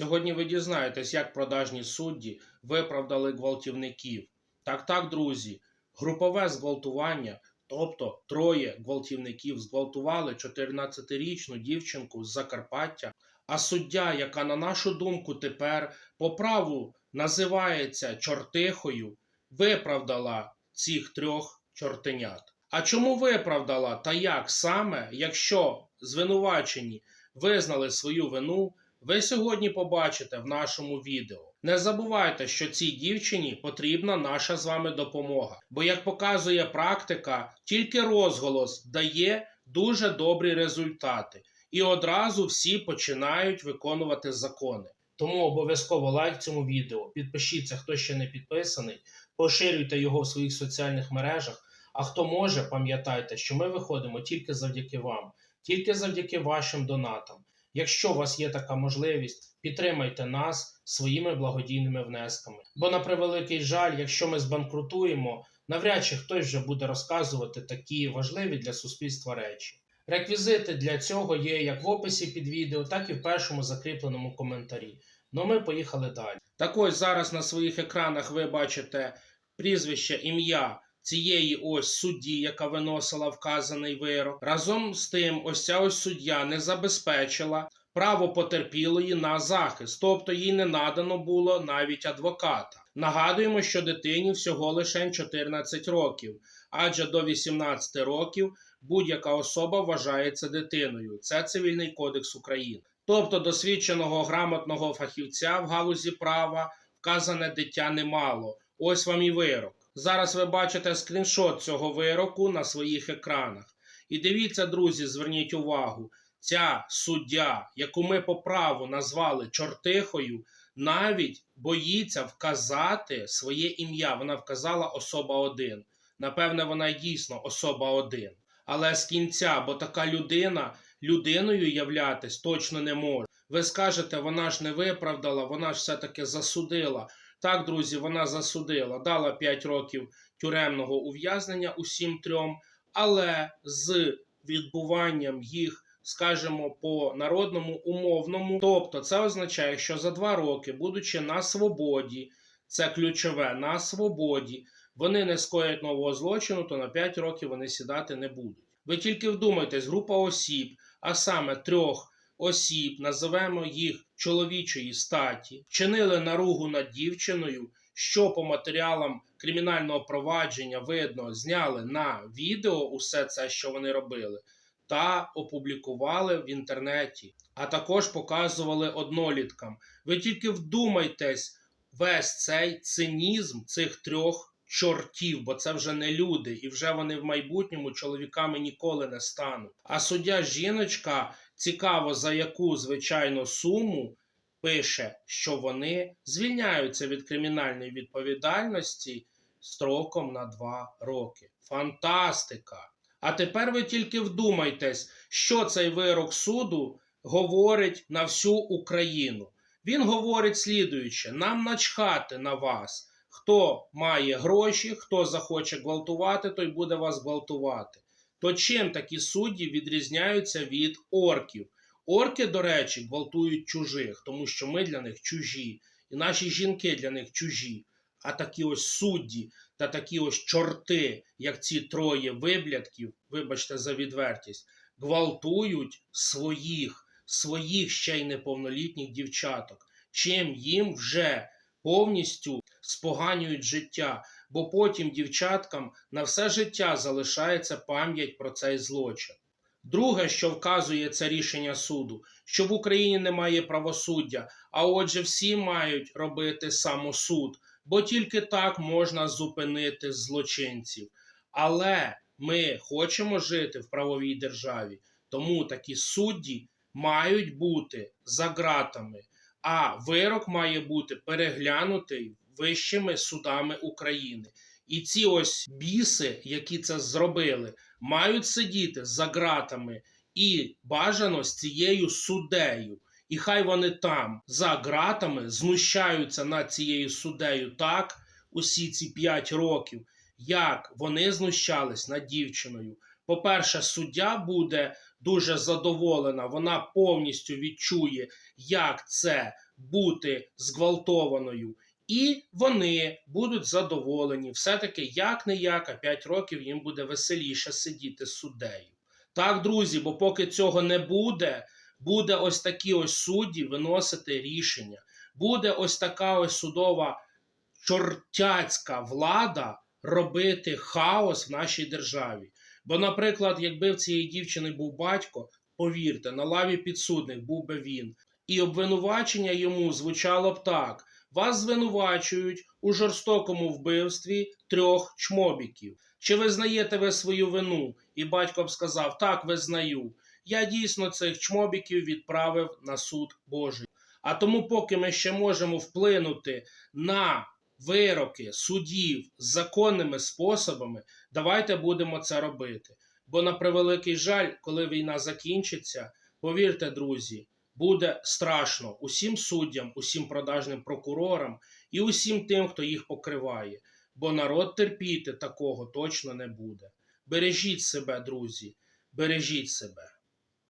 Сьогодні ви дізнаєтесь, як продажні судді виправдали гвалтівників. Так, так, друзі, групове зґвалтування, тобто троє гвалтівників зґвалтували 14-річну дівчинку з Закарпаття, а суддя, яка, на нашу думку, тепер по праву називається чортихою, виправдала цих трьох чортенят. А чому виправдала та як саме, якщо звинувачені визнали свою вину, ви сьогодні побачите в нашому відео. Не забувайте, що цій дівчині потрібна наша з вами допомога, бо, як показує практика, тільки розголос дає дуже добрі результати, і одразу всі починають виконувати закони. Тому обов'язково лайк цьому відео, підпишіться, хто ще не підписаний, поширюйте його в своїх соціальних мережах. А хто може, пам'ятайте, що ми виходимо тільки завдяки вам, тільки завдяки вашим донатам. Якщо у вас є така можливість, підтримайте нас своїми благодійними внесками. Бо, на превеликий жаль, якщо ми збанкрутуємо, навряд чи хтось вже буде розказувати такі важливі для суспільства речі. Реквізити для цього є як в описі під відео, так і в першому закріпленому коментарі. Ну ми поїхали далі. Так ось зараз на своїх екранах ви бачите прізвище, ім'я цієї ось судді, яка виносила вказаний вирок. Разом з тим, ось ця ось суддя не забезпечила право потерпілої на захист, тобто їй не надано було навіть адвоката. Нагадуємо, що дитині всього лише 14 років, адже до 18 років будь-яка особа вважається дитиною. Це Цивільний кодекс України. Тобто досвідченого грамотного фахівця в галузі права вказане дитя немало. Ось вам і вирок. Зараз ви бачите скріншот цього вироку на своїх екранах. І дивіться, друзі, зверніть увагу, ця суддя, яку ми по праву назвали чортихою, навіть боїться вказати своє ім'я. Вона вказала особа один. Напевне, вона дійсно особа один. Але з кінця, бо така людина людиною являтись точно не може. Ви скажете, вона ж не виправдала, вона ж все-таки засудила. Так, друзі, вона засудила, дала 5 років тюремного ув'язнення усім трьом, але з відбуванням їх, скажімо, по народному умовному. Тобто, це означає, що за 2 роки, будучи на свободі, це ключове на свободі, вони не скоять нового злочину, то на 5 років вони сідати не будуть. Ви тільки вдумайтесь, група осіб, а саме трьох осіб, називаємо їх чоловічої статі, вчинили наругу над дівчиною, що по матеріалам кримінального провадження видно, зняли на відео усе це, що вони робили, та опублікували в інтернеті, а також показували одноліткам. Ви тільки вдумайтесь весь цей цинізм цих трьох. Чортів, бо це вже не люди, і вже вони в майбутньому чоловіками ніколи не стануть. А суддя жіночка цікаво за яку звичайно суму пише, що вони звільняються від кримінальної відповідальності строком на 2 роки. Фантастика! А тепер ви тільки вдумайтесь, що цей вирок суду говорить на всю Україну. Він говорить слідуюче: нам начхати на вас. Хто має гроші, хто захоче гвалтувати, той буде вас гвалтувати. То чим такі судді відрізняються від орків? Орки, до речі, гвалтують чужих, тому що ми для них чужі, і наші жінки для них чужі. А такі ось судді та такі ось чорти, як ці троє виблядків, вибачте за відвертість, гвалтують своїх, своїх ще й неповнолітніх дівчаток, чим їм вже повністю споганюють життя, бо потім дівчаткам на все життя залишається пам'ять про цей злочин. Друге, що вказує це рішення суду, що в Україні немає правосуддя, а отже, всі мають робити самосуд, бо тільки так можна зупинити злочинців. Але ми хочемо жити в правовій державі, тому такі судді мають бути за ґратами, а вирок має бути переглянутий вищими судами України. І ці ось біси, які це зробили, мають сидіти за ґратами і бажано з цією суддею. І хай вони там за ґратами знущаються над цією суддею так усі ці 5 років, як вони знущались над дівчиною. По-перше, суддя буде дуже задоволена, вона повністю відчує, як це бути зґвалтованою. І вони будуть задоволені. Все-таки як не як, а 5 років їм буде веселіше сидіти з суддею. Так, друзі, бо поки цього не буде, буде ось такі ось судді виносити рішення. Буде ось така ось судова чортяцька влада робити хаос в нашій державі. Бо, наприклад, якби в цієї дівчини був батько, повірте, на лаві підсудних був би він, і обвинувачення йому звучало б так: вас звинувачують у жорстокому вбивстві трьох чмобіків. Чи визнаєте ви свою вину? І батько б сказав: Так, визнаю. Я дійсно цих чмобіків відправив на суд Божий. А тому, поки ми ще можемо вплинути на вироки судів законними способами, давайте будемо це робити. Бо, на превеликий жаль, коли війна закінчиться, повірте, друзі, буде страшно усім суддям, усім продажним прокурорам і усім тим, хто їх покриває. Бо народ терпіти такого точно не буде. Бережіть себе, друзі, бережіть себе.